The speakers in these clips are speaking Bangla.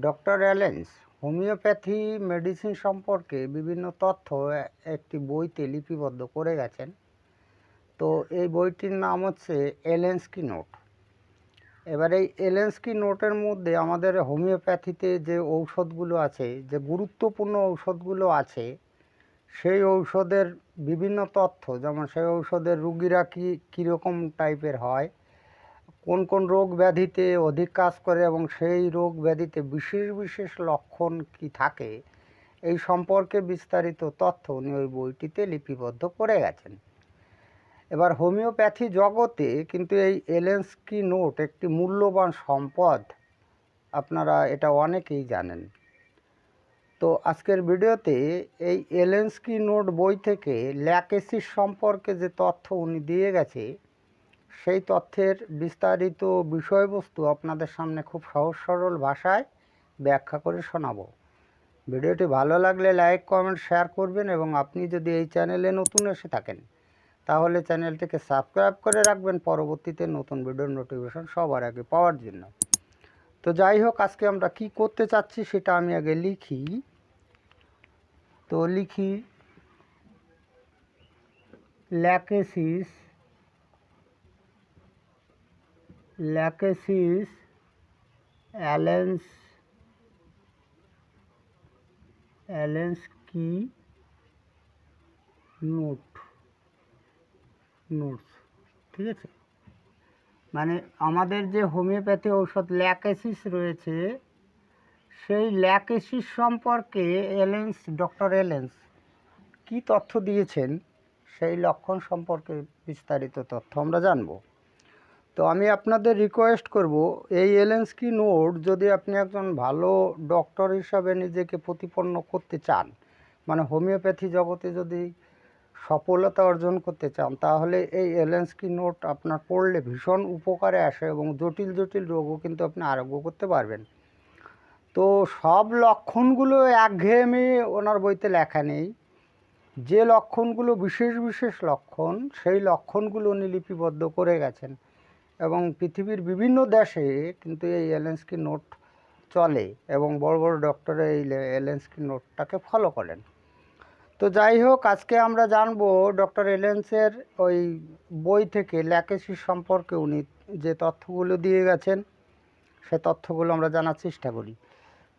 ডক্টর অ্যালেন্স, হোমিওপ্যাথি মেডিসিন সম্পর্কে বিভিন্ন তথ্য একটি বইতে লিপিবদ্ধ করে গেছেন। তো এই বইটির নাম হচ্ছে এলেন্সকি নোট। এবার এই এলেন্সকি নোটের মধ্যে আমাদের হোমিওপ্যাথিতে যে ঔষধগুলো আছে, যে গুরুত্বপূর্ণ ঔষধগুলো আছে, সেই ঔষধের বিভিন্ন তথ্য, যেমন সেই ঔষধের রুগীরা কী, কীরকম টাইপের হয় কোন কোন রোগ ব্যাধিতে অধিক কাজ করে এবং সেই রোগ ব্যাধিতে বিশেষ বিশেষ লক্ষণ কি থাকে, এই সম্পর্কে বিস্তারিত তথ্য উনি ওই বইটিতে লিপিবদ্ধ করে গেছেন। এবার হোমিওপ্যাথি জগতে কিন্তু এই এলেন্সকি নোট একটি মূল্যবান সম্পদ, আপনারা এটা অনেকেই জানেন। তো আজকের ভিডিওতে এই এলেন্সকি নোট বই থেকে ল্যাকেসিস সম্পর্কে যে তথ্য উনি দিয়ে গেছে সেই তথ্যের বিস্তারিত বিষয়বস্তু আপনাদের সামনে খুব সহজ সরল ভাষায় ব্যাখ্যা করে শোনাবো। ভিডিওটি ভালো লাগলে লাইক, কমেন্ট, শেয়ার করবেন এবং আপনি যদি এই চ্যানেলে নতুন এসে থাকেন, তাহলে চ্যানেলটিকে সাবস্ক্রাইব করে রাখবেন। পরবর্তীতে নতুন ভিডিওর নোটিফিকেশন সবার আগে পাওয়ার জন্য। তো যাই হোক, আজকে আমরা কি করতে চাচ্ছি সেটা আমি আগে লিখি। তো লিখি, ল্যাকেসিস ল্যাকেসিস অ্যালেন্স অ্যালেন্স কি? নোট, নোটস, ঠিক আছে? মানে আমাদের যে হোমিওপ্যাথি ঔষধ ল্যাকেসিস রয়েছে, সেই ল্যাকেসিস সম্পর্কে এলেন্স, ডক্টর এলেন্স কি তথ্য দিয়েছেন? সেই লক্ষণ সম্পর্কে বিস্তারিত তথ্য আমরা জানব। তো আমি আপনাদের রিকোয়েস্ট করব, এই এলেন্সকি নোট যদি আপনি একজন ভালো ডক্টর হিসাবে নিজেকে প্রতিপন্ন করতে চান মানে হোমিওপ্যাথি জগতে যদি সফলতা অর্জন করতে চান, তাহলে এই এলেন্সকি নোট আপনার পড়লে ভীষণ উপকারে আসে এবং জটিল জটিল রোগও কিন্তু আপনি আরোগ্য করতে পারবেন। তো সব লক্ষণগুলো একঘেয়েমি ওনার বইতে লেখা নেই। যে লক্ষণগুলো বিশেষ বিশেষ লক্ষণ, সেই লক্ষণগুলো উনি লিপিবদ্ধ করে গেছেন। এবং পৃথিবীর বিভিন্ন দেশে কিন্তু এই এলেন্সকি নোট চলে এবং বড় বড় ডক্টর এই এলেন্সকি নোটটাকে ফলো করেন। তো যাই হোক, আজকে আমরা জানব ডক্টর এলেন্সের ওই বই থেকে ল্যাকেসিস সম্পর্কে উনি যে তথ্যগুলো দিয়ে গেছেন, সে তথ্যগুলো আমরা জানার চেষ্টা করি।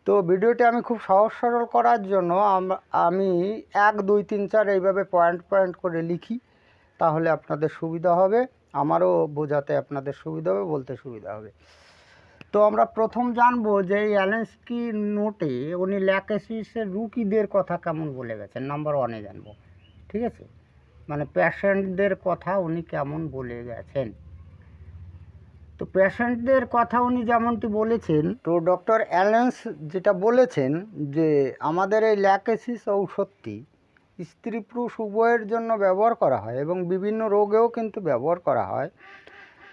তো ভিডিওটি আমি খুব সহজ সরল করার জন্য আমি এক, দুই, তিন, চার এইভাবে পয়েন্ট পয়েন্ট করে লিখি, তাহলে আপনাদের সুবিধা হবে। আমারও বোঝাতে আপনাদের সুবিধা হবে, বলতে সুবিধা হবে। তো আমরা প্রথম জানব যে অ্যালেন্সকি নোটে উনি ল্যাকেসিসের রুকিদের কথা কেমন বলে গেছেন? নাম্বার ওয়ানে জানব, ঠিক আছে? মানে পেশেন্টদের কথা উনি কেমন বলে গেছেন? তো পেশেন্টদের কথা উনি যেমনটি বলেছেন, তো ডক্টর অ্যালেন্স যেটা বলেছেন যে আমাদের এই ল্যাকেসিস ঔষধটি স্ত্রী পুরুষ উভয়ের জন্য ব্যবহার করা হয় এবং বিভিন্ন রোগেও কিন্তু ব্যবহার করা হয়।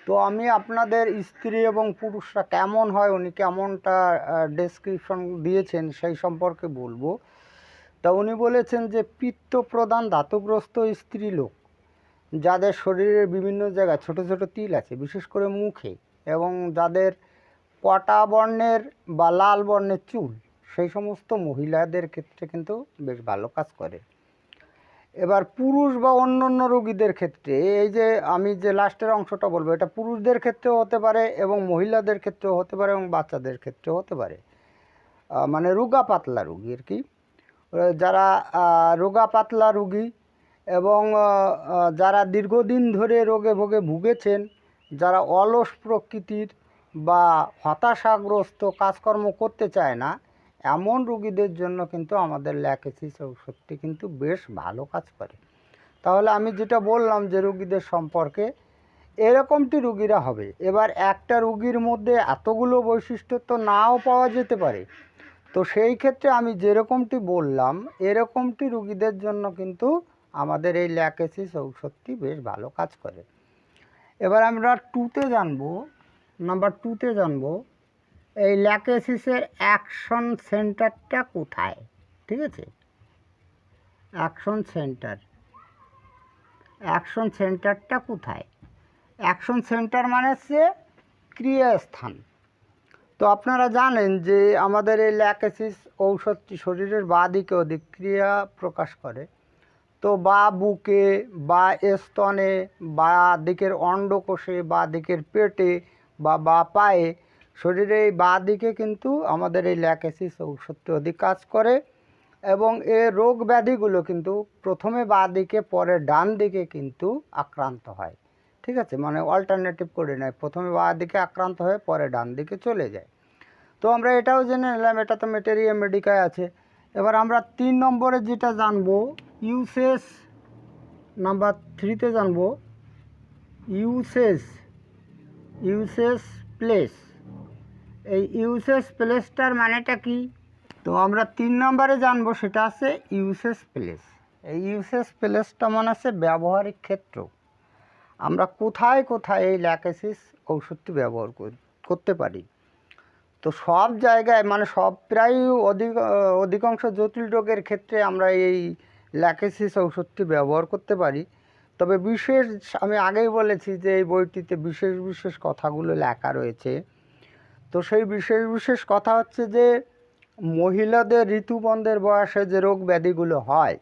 তো আমি আপনাদের স্ত্রী এবং পুরুষরা কেমন হয়, উনি কেমনটা ডেসক্রিপশন দিয়েছেন সেই সম্পর্কে বলব। তা উনি বলেছেন যে পিত্ত প্রধান ধাতুগ্রস্ত স্ত্রী লোক, যাদের শরীরের বিভিন্ন জায়গায় ছোট ছোট তিল আছে, বিশেষ করে মুখে, এবং যাদের কটা বর্ণের বা লাল বর্ণের চুল, সেই সমস্ত মহিলাদের ক্ষেত্রে কিন্তু বেশ ভালো কাজ করে। এবার পুরুষ বা অন্য অন্য রোগীদের ক্ষেত্রে, এই যে আমি যে লাস্টের অংশটা বলব, এটা পুরুষদের ক্ষেত্রেও হতে পারে এবং মহিলাদের ক্ষেত্রেও হতে পারে এবং বাচ্চাদের ক্ষেত্রেও হতে পারে। মানে রোগা পাতলা রুগী আর কি। যারা রোগা পাতলা রুগী এবং যারা দীর্ঘদিন ধরে রোগে ভোগে ভুগেছেন, যারা অলস প্রকৃতির বা হতাশাগ্রস্ত কাজকর্ম করতে চায় না এমন রুগীদের জন্য কিন্তু আমাদের ল্যাকেসিস ঔষধটি কিন্তু বেশ ভালো কাজ করে। তাহলে আমি যেটা বললাম যে রুগীদের সম্পর্কে, এরকমটি রুগীরা হবে। এবার একটা রুগীর মধ্যে এতগুলো বৈশিষ্ট্য তো নাও পাওয়া যেতে পারে। তো সেই ক্ষেত্রে আমি যেরকমটি বললাম, এরকমটি রুগীদের জন্য কিন্তু আমাদের এই ল্যাকেসিস ঔষধটি বেশ ভালো কাজ করে। এবার আমরা টুতে জানব নাম্বার টুতে জানব এই ল্যাকেসিসের অ্যাকশন সেন্টারটা কোথায়? ঠিক আছে? Action centre. অ্যাকশন সেন্টারটা কোথায়? অ্যাকশন সেন্টার মানে হচ্ছে ক্রিয়াস্থান। তো আপনারা জানেন যে আমাদের এই ল্যাকেসিস ঔষধটি শরীরের বাঁ দিকে ওদিক অধিক্রিয়া প্রকাশ করে। তো বা বুকে, বা স্তনে, বা দিকের অন্ডকোষে, বা দিকের পেটে, বা বা পায়ে শরীরে এই বাঁ দিকে কিন্তু আমাদের এই ল্যাকেসিস ঔষধটি অধিক কাজ করে এবং এ রোগ ব্যাধিগুলো কিন্তু প্রথমে বাঁ দিকে, পরে ডান দিকে কিন্তু আক্রান্ত হয়। ঠিক আছে? মানে অল্টারনেটিভ করে নেয়। প্রথমে বাঁ দিকে আক্রান্ত হয়ে পরে ডান দিকে চলে যায়। তো আমরা এটাও জেনে নিলাম, এটা তো মেটেরিয়া মেডিকায় আছে। এবার আমরা তিন নম্বরে যেটা জানব ইউসেস নাম্বার থ্রিতে জানব ইউসেস ইউসেস প্লেস এই ইউসেস প্লেসটার মানেটা কি? তো আমরা তিন নম্বরে জানব, সেটা আছে ইউসেস প্লেস। এই ইউসেস প্লেসটা মনে আছে ব্যবহারিক ক্ষেত্র। আমরা কোথায় কোথায় এই ল্যাকেসিস ওষুধটি ব্যবহার করতে পারি? তো সব জায়গায় মানে সব প্রায় অধিক, অধিকাংশ জটিল রোগের ক্ষেত্রে আমরা এই ল্যাকেসিস ঔষধটি ব্যবহার করতে পারি। তবে বিশেষ, আমি আগেই বলেছি যে এই বইটিতে বিশেষ বিশেষ কথাগুলো লেখা রয়েছে। তো সেই বিশেষ বিশেষ কথা হচ্ছে যে মহিলাদের ঋতুবন্ধের বয়সে যে রোগ ব্যাধিগুলো হয়,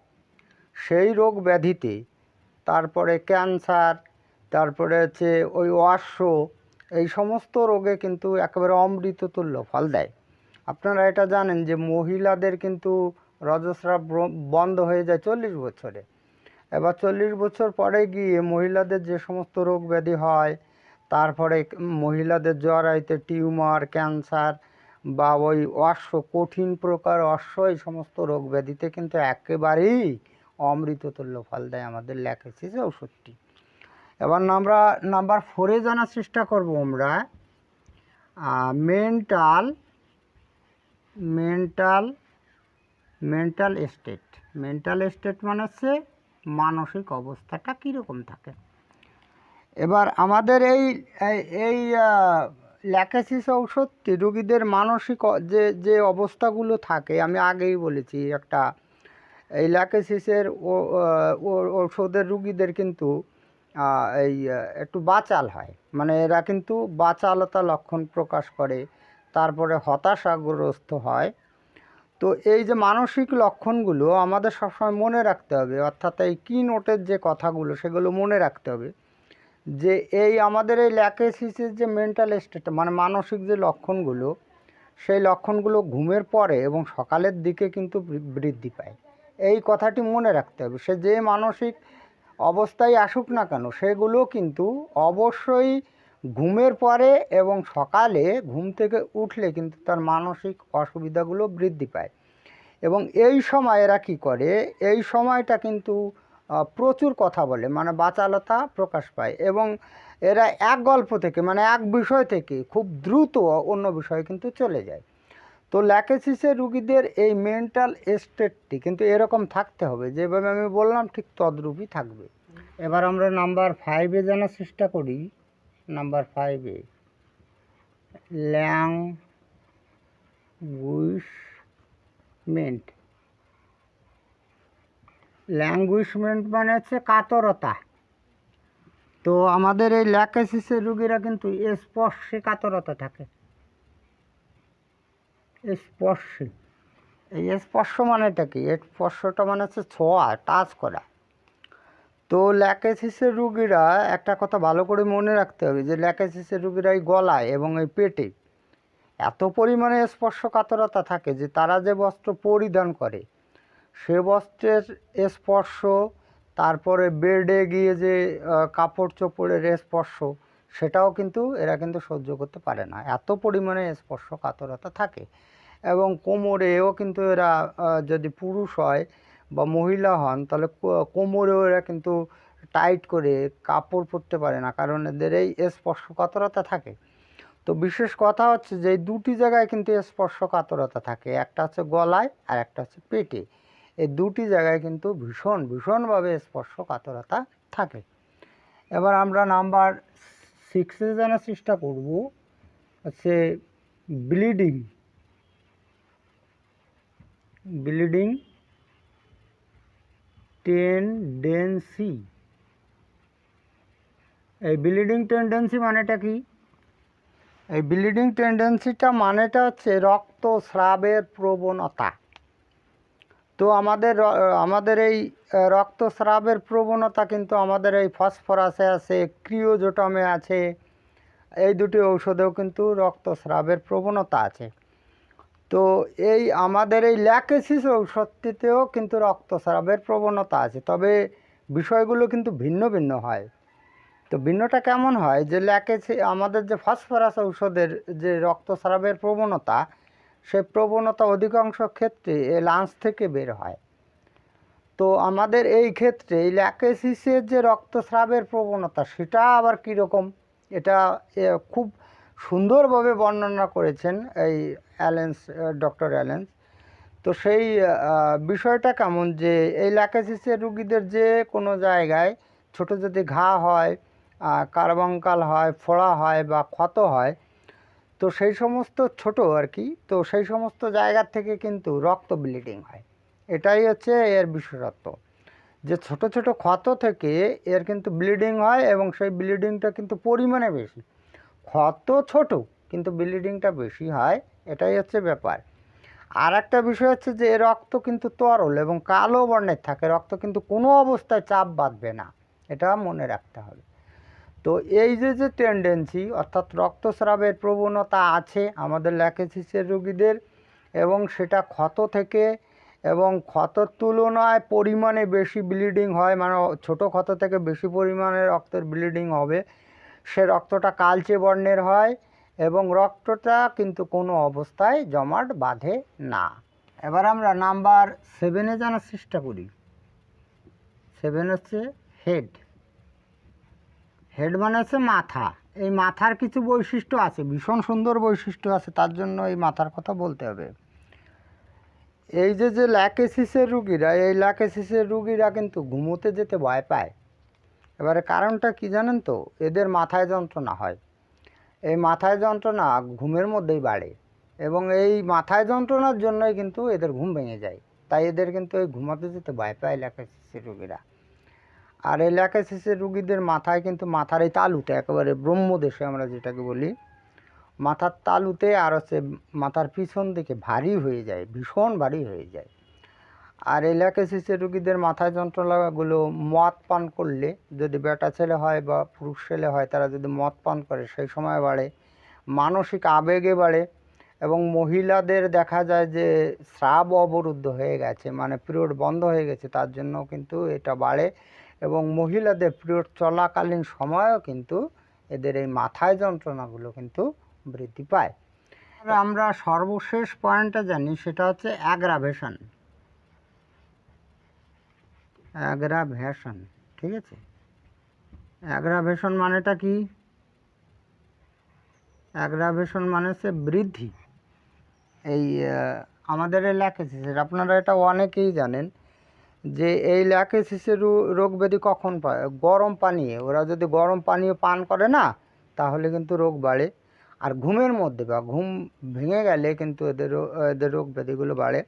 সেই রোগ ব্যাধিতে তারপরে ক্যান্সার, তারপরে হচ্ছে ওই অশ্ব, এই সমস্ত রোগে কিন্তু একেবারে অমৃততুল্য ফল দেয়। আপনারা এটা জানেন যে মহিলাদের কিন্তু রজস্রাব বন্ধ হয়ে যায় চল্লিশ বছরে। এবার চল্লিশ বছর পরে গিয়ে মহিলাদের যে সমস্ত রোগ ব্যাধি হয় তারপরে মহিলাদের জরাইতে টিউমার, ক্যান্সার বা ওই অশ্ব, কঠিন প্রকার অশ্ব, এই সমস্ত রোগ ব্যাধিতে কিন্তু একেবারেই অমৃততুল্য ফল দেয় আমাদের ল্যাকেসিস ওষুধটি এবার আমরা নাম্বার ফোরে জানার চেষ্টা করব আমরা। Mental mental mental state mental state মানে হচ্ছে মানসিক অবস্থাটা কীরকম থাকে? এবার আমাদের এই, এই- ল্যাকেসিস ঔষধটি রুগীদের মানসিক যে যে অবস্থাগুলো থাকে, আমি আগেই বলেছি একটা, এই ল্যাকাসিসের ঔষধের রুগীদের কিন্তু এই একটু বাচাল হয়। মানে এরা কিন্তু বাচালতা লক্ষণ প্রকাশ করে, তারপরে হতাশাগ্রস্ত হয়। তো এই যে মানসিক লক্ষণগুলো আমাদের সবসময় মনে রাখতে হবে, অর্থাৎ এই কি নোটের যে কথাগুলো, সেগুলো মনে রাখতে হবে। যে এই আমাদের এই ল্যাকেসিসের যে মেন্টাল স্টেট মানে মানসিক যে লক্ষণগুলো, সেই লক্ষণগুলো ঘুমের পরে এবং সকালের দিকে কিন্তু বৃদ্ধি পায়। এই কথাটি মনে রাখতে হবে। সে যে মানসিক অবস্থায় আসুক না কেন, সেগুলো কিন্তু অবশ্যই ঘুমের পরে এবং সকালে ঘুম থেকে উঠলে কিন্তু তার মানসিক অসুবিধাগুলো বৃদ্ধি পায়। এবং এই সময় এরা কী করে? এই সময়টা কিন্তু প্রচুর কথা বলে মানে বাচালতা প্রকাশ পায় এবং এরা এক গল্প থেকে মানে এক বিষয় থেকে খুব দ্রুত অন্য বিষয়ে কিন্তু চলে যায়। তো ল্যাকেসিসের রুগীদের এই মেন্টাল স্টেটটি কিন্তু এরকম থাকতে হবে, যেভাবে আমি বললাম ঠিক তদ্রূপই থাকবে। এবার আমরা নাম্বার ফাইভে জানার চেষ্টা করি, নাম্বার ফাইভে ল্যাঙ্গুইশমেন্ট ল্যাঙ্গুইশমেন্ট মানে হচ্ছে কাতরতা। তো আমাদের এই ল্যাকেসিসের রুগীরা কিন্তু স্পর্শে কাতরতা থাকে। স্পর্শে। এই স্পর্শ মানেটা কি? স্পর্শটা মানে হচ্ছে ছোঁয়া, টাচ করা। তো ল্যাকেসিসের রুগীরা একটা কথা ভালো করে মনে রাখতে হবে যে ল্যাকেসিসের রুগীরা এই গলায় এবং এই পেটে এত পরিমাণে স্পর্শ কাতরতা থাকে যে তারা যে বস্ত্র পরিধান করে সে বস্ত্রের স্পর্শ, তারপরে বেডে গিয়ে যে কাপড় চোপড়ের স্পর্শ, সেটাও কিন্তু এরা কিন্তু সহ্য করতে পারে না। এত পরিমাণে স্পর্শকাতরতা থাকে। এবং কোমরেও কিন্তু এরা যদি পুরুষ হয় বা মহিলা হন, তাহলে কোমরেও এরা কিন্তু টাইট করে কাপড় পরতে পারে না, কারণ এদের এই স্পর্শকাতরতা থাকে। তো বিশেষ কথা হচ্ছে যে দুটি জায়গায় কিন্তু স্পর্শকাতরতা থাকে। একটা হচ্ছে গলায় আর একটা হচ্ছে পেটে। এই দুটি জায়গায় কিন্তু ভীষণ, ভীষণভাবে স্পর্শকাতরতা থাকে। এবার আমরা নাম্বার সিক্সে জানার চেষ্টা করব, হচ্ছে ব্লিডিং ব্লিডিং টেন্ডেন্সি এই ব্লিডিং টেন্ডেন্সি মানেটা কি? এই ব্লিডিং টেন্ডেন্সিটা মানেটা হচ্ছে রক্তস্রাবের প্রবণতা। তো আমাদের আমাদের এই রক্তস্রাবের প্রবণতা কিন্তু আমাদের এই ফসফরাসে আছে, ক্রিওজোটমে আছে, এই দুটি ঔষধেও কিন্তু রক্তস্রাবের প্রবণতা আছে। তো এই আমাদের এই ল্যাকেসিস ঔষধটিতেও কিন্তু রক্তস্রাবের প্রবণতা আছে, তবে বিষয়গুলো কিন্তু ভিন্ন ভিন্ন হয়। তো ভিন্নটা কেমন হয়? যে ল্যাকেসি, আমাদের যে ফসফরাস ঔষধের যে রক্তস্রাবের প্রবণতা সে প্রবণতা অধিকাংশ ক্ষেত্রে এই লাঞ্চ থেকে বের হয়। তো আমাদের এই ক্ষেত্রে এই ল্যাকেসিসের যে রক্তস্রাবের প্রবণতা, সেটা আবার কীরকম? এটা খুব সুন্দরভাবে বর্ণনা করেছেন এই অ্যালেন্স ডক্টর অ্যালেন্স। তো সেই বিষয়টা কেমন যে এই ল্যাকেসিসের রুগীদের যে কোনো জায়গায় ছোট যদি ঘা হয় কার্বাঙ্কাল হয়, ফোড়া হয় বা ক্ষত হয় তো সেই সমস্ত ছোট আর কি, তো সেই সমস্ত জায়গার থেকে কিন্তু রক্ত ব্লিডিং হয়। এটাই হচ্ছে এর বিশেষত্ব। যে ছোট ছোট ক্ষত থেকে এর কিন্তু ব্লিডিং হয় এবং সেই ব্লিডিংটা কিন্তু পরিমাণে বেশি। ক্ষত ছোট, কিন্তু ব্লিডিংটা বেশি হয়, এটাই হচ্ছে ব্যাপার। আর একটা বিষয় হচ্ছে যে রক্ত কিন্তু তরল এবং কালো বর্ণের থাকে, রক্ত কিন্তু কোনো অবস্থায় চাপ বাঁধবে না। এটা মনে রাখতে হবে। তো এই যে যে টেন্ডেন্সি অর্থাৎ রক্তস্রাবের প্রবণতা আছে আমাদের ল্যাকেসিসের রোগীদের এবং সেটা ক্ষত থেকে এবং ক্ষতর তুলনায় পরিমাণে বেশি ব্লিডিং হয় মানে ছোট ক্ষত থেকে বেশি পরিমাণে রক্তের ব্লিডিং হবে। সে রক্তটা কালচে বর্ণের হয় এবং রক্তটা কিন্তু কোনো অবস্থায় জমাট বাঁধে না। এবার আমরা নাম্বার সেভেনে জানার চেষ্টা করি। সেভেন হচ্ছে হেড হেড মানে হচ্ছে মাথা। এই মাথার কিছু বৈশিষ্ট্য আছে, ভীষণ সুন্দর বৈশিষ্ট্য আছে, তার জন্য এই মাথার কথা বলতে হবে। এই যে যে ল্যাকেসিসের রুগীরা, এই ল্যাকেসিসের রুগীরা কিন্তু ঘুমোতে যেতে ভয় পায়। এবারে কারণটা কি জানেন তো? এদের মাথায় যন্ত্রণা হয়। এই মাথায় যন্ত্রণা ঘুমের মধ্যেই বাড়ে এবং এই মাথায় যন্ত্রণার জন্যই কিন্তু এদের ঘুম ভেঙে যায়। তাই এদের কিন্তু এই ঘুমাতে যেতে ভয় পায় ল্যাকেসিসের রুগীরা। আর এই ল্যাকেসিসের রুগীদের মাথায় কিন্তু মাথার এই তালুতে, একেবারে ব্রহ্মদেশে আমরা যেটাকে বলি, মাথার তালুতে আর হচ্ছে মাথার পিছন দিকে ভারী হয়ে যায়, ভীষণ ভারী হয়ে যায়। আর এই ল্যাকেসিসের রুগীদের মাথায় যন্ত্রণাগুলো মদ পান করলে, যদি বেটা ছেলে হয় বা পুরুষ ছেলে হয়, তারা যদি মদ পান করে, সেই সময় বাড়ে, মানসিক আবেগে বাড়ে এবং মহিলাদের দেখা যায় যে স্রাব অবরুদ্ধ হয়ে গেছে মানে পিরিয়ড বন্ধ হয়ে গেছে, তার জন্য কিন্তু এটা বাড়ে। এবং মহিলাদের পিরিয়ড চলাকালীন সময়ও কিন্তু এদের এই মাথায় যন্ত্রণাগুলো কিন্তু বৃদ্ধি পায়। আমরা সর্বশেষ পয়েন্টটা জানি, সেটা হচ্ছে অ্যাগ্রাভেশন অ্যাগ্রাভেশন ঠিক আছে? অ্যাগ্রাভেশন মানেটা কি? অ্যাগ্রাভেশন মানে হচ্ছে বৃদ্ধি। এই আমাদের এই ল্যাকেসিসের আপনারা এটা অনেকেই জানেন যে এই ল্যাকেসিসের রোগ ব্যাধি কখন পায় গরম পানীয়, ওরা যদি গরম পানীয় পান করে না, তাহলে কিন্তু রোগ বাড়ে। আর ঘুমের মধ্যে বা ঘুম ভেঙে গেলে কিন্তু এদের এদের রোগ ব্যাধিগুলো বাড়ে।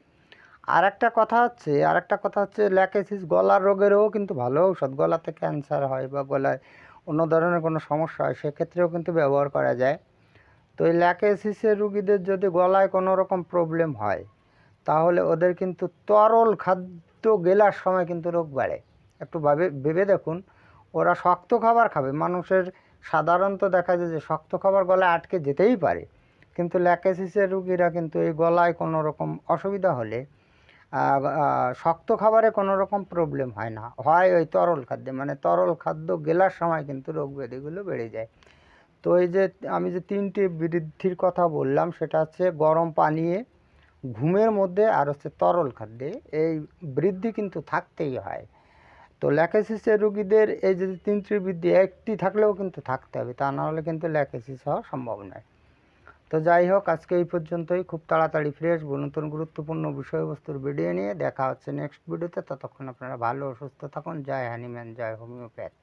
আর একটা কথা হচ্ছে আর একটা কথা হচ্ছে ল্যাকেসিস গলার রোগেরও কিন্তু ভালো ঔষধ। গলাতে ক্যান্সার হয় বা গলায় অন্য ধরনের কোনো সমস্যা হয়, সেক্ষেত্রেও কিন্তু ব্যবহার করা যায়। তো এই ল্যাকেসিসের রুগীদের যদি গলায় কোনো রকম প্রবলেম হয়, তাহলে ওদের কিন্তু তরল খাদ্য গেলার সময় কিন্তু রোগ বাড়ে। একটু ভাবে, ভেবে দেখুন, ওরা শক্ত খাবার খাবে। মানুষের সাধারণত দেখা যায় যে শক্ত খাবার গলায় আটকে যেতেই পারে। কিন্তু ল্যাকেসিসের রুগীরা কিন্তু এই গলায় কোনো রকম অসুবিধা হলে শক্ত খাবারে কোনো রকম প্রবলেম হয় না। হয় ওই তরল খাদ্যে মানে তরল খাদ্য গেলার সময় কিন্তু রোগ ব্যাধিগুলো বেড়ে যায়। তো এই যে আমি যে তিনটি বৃদ্ধির কথা বললাম, সেটা হচ্ছে গরম পানিয়ে ঘুমের মধ্যে আর হচ্ছে তরল খাদ্যে। এই বৃদ্ধি কিন্তু থাকতেই হয়। তো ল্যাকেসিসের রুগীদের এই যে তিনটি বৃদ্ধি, একটি থাকলেও কিন্তু থাকতে হবে, তা না হলে কিন্তু ল্যাকেসিস হওয়া সম্ভব নয়। তো যাই হোক, আজকে এই পর্যন্তই। খুব তাড়াতাড়ি ফ্রেশ নতুন গুরুত্বপূর্ণ বিষয়বস্তুর ভিডিও নিয়ে। দেখা হচ্ছে নেক্সট ভিডিওতে ততক্ষণ আপনারা ভালো সুস্থ থাকুন। জয় হ্যানিম্যান জয় হোমিওপ্যাথ।